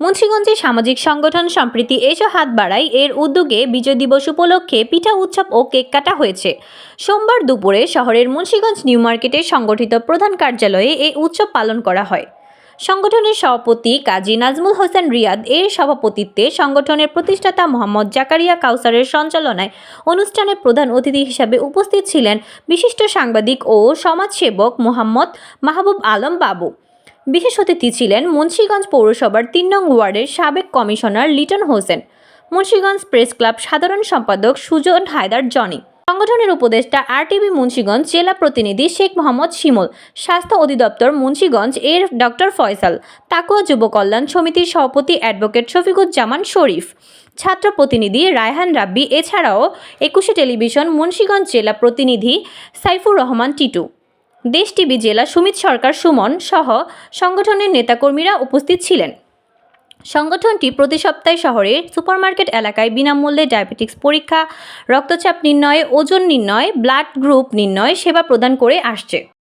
মুন্সিগঞ্জে সামাজিক সংগঠন সম্প্রীতি এসো হাত বাড়াই এর উদ্যোগে বিজয় দিবস উপলক্ষে পিঠা উৎসব ও কেক কাটা হয়েছে। সোমবার দুপুরে শহরের মুন্সিগঞ্জ নিউ মার্কেটে সংগঠিত প্রধান কার্যালয়ে এই উৎসব পালন করা হয়। সংগঠনের সভাপতি কাজী নাজমুল হোসেন রিয়াদ এর সভাপতিত্বে সংগঠনের প্রতিষ্ঠাতা মোহাম্মদ জাকারিয়া কাউসারের সঞ্চালনায় অনুষ্ঠানে প্রধান অতিথি হিসাবে উপস্থিত ছিলেন বিশিষ্ট সাংবাদিক ও সমাজসেবক মোহাম্মদ মাহবুব আলম বাবু। বিশেষ অতিথি ছিলেন মুন্সীগঞ্জ পৌরসভার তিন নং ওয়ার্ডের সাবেক commissioner Liton Hossain, Munshiganj press club সাধারণ সম্পাদক সুজন হায়দার জনি, সংগঠনের উপদেষ্টা আরটিভি মুন্সিগঞ্জ জেলা প্রতিনিধি শেখ মোহাম্মদ শিমুল, স্বাস্থ্য অধিদপ্তর মুন্সীগঞ্জ এর ডক্টর ফয়সাল, তাকুয়া যুব কল্যাণ সমিতির সভাপতি অ্যাডভোকেট শফিকুজ্জামান শরীফ, ছাত্র প্রতিনিধি রায়হান রাব্বি, এছাড়াও একুশে টেলিভিশন মুন্সিগঞ্জ জেলা প্রতিনিধি সাইফুর রহমান টিটু। দেশ টিভি জেলা সুমিত সরকার, সুমন সহ সংগঠনের নেতাকর্মীরা উপস্থিত ছিলেন। সংগঠনটি প্রতি সপ্তাহে শহরের সুপারমার্কেট এলাকায় বিনামূল্যে ডায়াবেটিক্স পরীক্ষা, রক্তচাপ নির্ণয়, ওজন নির্ণয়, ব্লাড গ্রুপ নির্ণয় সেবা প্রদান করে আসছে।